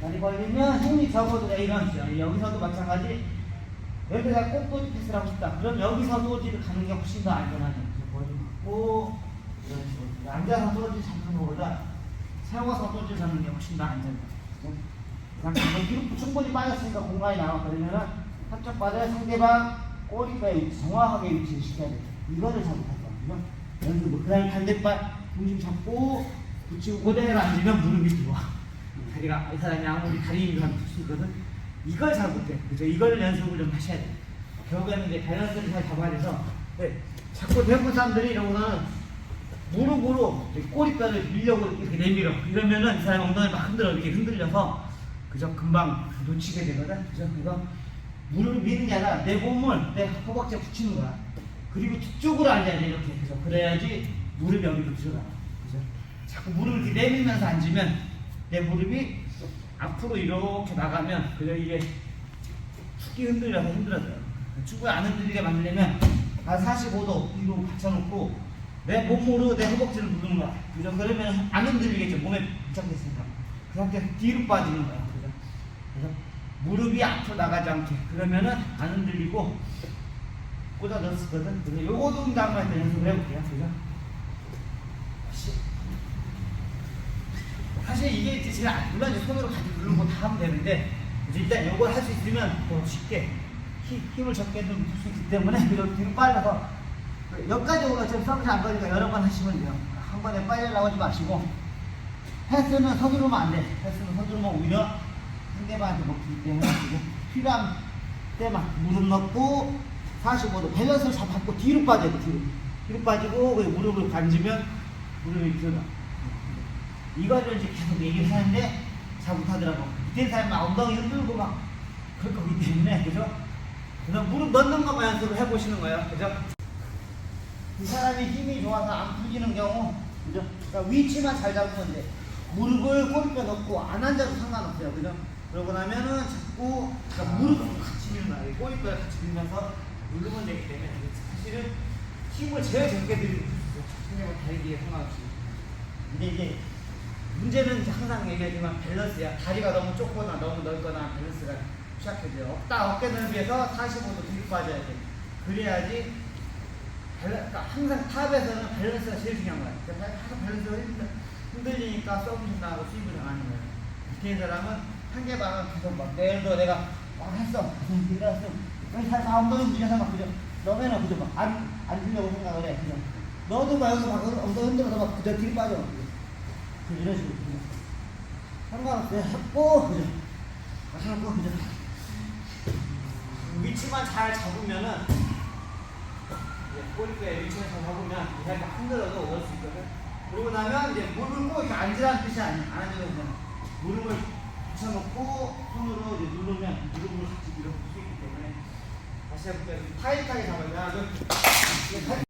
다리 벌리면 힘이 적어도 돼 이런 식이야. 여기서도 마찬가지. 여기서 꼭꼬지 피스를 하고 싶다. 그럼 여기서 소지를 가는 게 훨씬 더 안전하죠. 머리 맞고 이런 식으로 앉아서 소지 잡는 것보다 세워서 소지 잡는 게 훨씬 더 안전해. 그냥 여기로 충분히 빠졌으니까 공간이 그러면은 한쪽 발을 상대방 위치, 정확하게 위치를 시켜야 돼. 이거를 잘못할. 그죠? 연습. 그 다음에 반대발 중심 잡고 붙이고 그대로 앉으면 무릎이 들어와. 다리가 이 사람이 아무리 다리 힘도 할수 있거든. 이걸 잘 못해. 그죠? 이걸 연습을 좀 하셔야 돼. 결국에는 이제 밸런스를 잘 잡아야 돼서 네. 자꾸 대부분 사람들이 이러고는 무릎으로 꼬리뼈를 밀려고 이렇게 내밀어. 이러면은 이 사람이 엉덩이를 막 흔들어 이렇게 흔들려서 그죠? 금방 놓치게 되거든. 그죠? 그래서 무릎을 미는 게 아니라 내 몸을 내 허벅지에 붙이는 거야. 그리고 뒤쪽으로 앉아야 돼 이렇게. 그죠? 그래야지 무릎이 여기로 들어가. 그죠? 자꾸 무릎을 이렇게 내밀면서 앉으면 내 무릎이 앞으로 이렇게 나가면 그죠? 이게 축이 흔들려서 힘들어져요. 축을 안 흔들리게 만들려면 한 45도 뒤로 받쳐놓고 내 몸으로 내 허벅지를 누르는 거야. 그죠? 그러면 안 흔들리겠죠. 몸에 부착됐으니까. 그 상태에서 뒤로 빠지는 거야. 그죠? 그래서 무릎이 앞으로 나가지 않게. 그러면은 안 흔들리고 꽂아 넣었거든. 그래서 요거 동작 한번 일단 연습을 해볼게요. 그죠? 시- 사실 이게 이제 제일 안- 물론 이제 손으로 같이 누르고 다 하면 되는데 이제 일단 요걸 할 수 있으면 더 쉽게 힘, 힘을 적게 좀 줄 수 있기 때문에 뒤로, 뒤로 빨려서 여기까지 오가 지금 서비스 안 걸리니까 여러 번 하시면 돼요. 한 번에 빨리 나오지 마시고 헬스는 서두르면 안 돼. 헬스는 서두르면 오히려 상대방한테 먹히기 때문에 이제 필요한 때만 무릎 넣고 45도 밸런스를 잘 잡고 뒤로 빠져야 돼. 뒤로. 뒤로 빠지고 무릎을 간지면 무릎이 들어가. 이거를 이제 계속 얘기를 하는데 잘 못하더라고. 밑에 사람은 엉덩이 흔들고 막 그럴 거기 때문에 그죠? 그래서 무릎 넣는 것만 연습을 해보시는 거예요. 그죠? 이 사람이 힘이 좋아서 안 풀리는 경우 그죠? 그러니까 위치만 잘 잡으면 돼. 무릎을 꼬리뼈 넣고 안 앉아도 상관없어요. 그죠? 그러고 나면은 자꾸 그러니까 무릎을 같이 밀는 거야. 꼬리뼈를 같이 밀면서 누르면 되기 때문에 사실은 힘을 제일 적게 들이는 거죠. 상대방 다리에 상관없이. 근데 이제 문제는 항상 얘기하지만 밸런스야. 다리가 너무 좁거나 너무 넓거나 밸런스가 취약해져요. 딱 어깨 넓이에서 45도 뒤로 빠져야 돼. 그래야지 그러니까 항상 탑에서는 밸런스가 제일 중요한 거야. 그러니까 항상 밸런스가 흔들, 흔들리니까 서브를 나가고 스윙을 당하는 거야. 밑에 사람은 상대방은 계속 막, 들어 내가 막 했어. 일어났어. 다 엉덩이 밀려서 막 그죠. 너네는 그죠. 막 안, 안 주려고 생각을 해. 그죠. 너도 막 여기서 막 엉덩이 흔들어서 막 그저 뒤로 빠져. 그죠. 이런 식으로. 그죠. 상관없어요. 했고, 그죠. 하고, 그죠. 위치만 잘 잡으면은 이제 꼬리뼈에 위치만 잘 잡으면 이렇게 흔들어도 올수 있거든. 그러고 나면 이제 무릎을 꼭 이렇게 앉으라는 뜻이 아니야. 안 앉아도 되잖아. 무릎을 붙여놓고 손으로 이제 누르면 무릎을 같이 밀어볼 수 있기 때문에 다시 해볼게요. 타이트하게 잡아요. 야, 너, 이게 타이트-